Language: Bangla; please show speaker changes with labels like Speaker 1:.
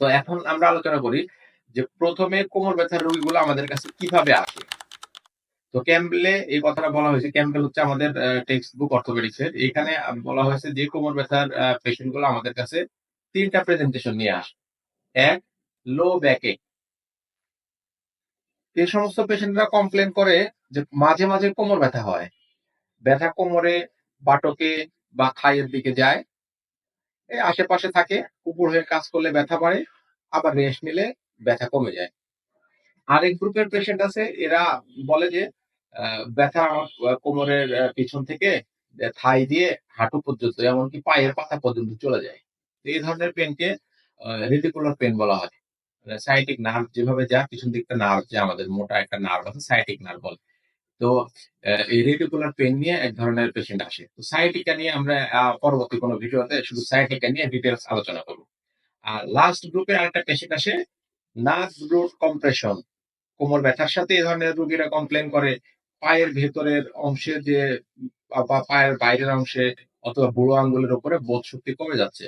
Speaker 1: তো এখন আমরা আলোচনা করি যে প্রথমে কোমর ব্যথার রোগীগুলো আমাদের কাছে কীভাবে আসে? তো ক্যাম্পবেলে এই কথাটা বলা হয়েছে ক্যাম্পবেল হচ্ছে আমাদের টেক্সট বুক অর্থোপেডিক্স এর এখানে বলা হয়েছে যে কোমর ব্যথার পেশেন্টগুলো আমাদের কাছে তিনটা প্রেজেন্টেশন নিয়ে আসে। এক লো ব্যাকে এই সমস্ত পেশেন্টরা কমপ্লেন করে যে মাঝে মাঝে কোমর ব্যথা হয়। ব্যথা কোমরে, বাটকে বা থাইয়ের দিকে যায়। আশেপাশে থাকে উপর হয়ে কাজ করলে ব্যথা বাড়ে, আবার রেস্ট নিলে ব্যথা কমে যায়। আরেক গ্রুপের পেশেন্ট আছে, এরা বলে যে ব্যথা কোমরের পিছন থেকে থাই দিয়ে হাঁটু পর্যন্ত, এমনকি পায়ের পাতা পর্যন্ত চলে যায়। এই ধরনের পেনকে রেটিকুলার পেন বলা হয়। সাইটিক নার্ভ যেভাবে যা, পিছন দিকটা নার্ভ যে, আমাদের মোটা একটা নার্ভ আছে সাইটিক নার্ভ বলে। তো এই রেটিকুলার পেন নিয়ে এক ধরনের পেশেন্ট আসে। তো সাইটিকা নিয়ে আমরা পরবর্তী কোনো ভিডিওতে শুধু সাইটিকা নিয়ে ডিটেলস আলোচনা করব। আর লাস্ট গ্রুপে আরেকটা পেশেন্ট আসে নার্ভ রুট কম্প্রেশন কোমর ব্যথার সাথে এই ধরনের রোগীরা কমপ্লেন করে, পায়ের ভেতরের অংশে যে বা, পায়ের বাইরের অংশে অথবা বুড়ো আঙ্গুলের উপরে বোধ শক্তি কমে যাচ্ছে।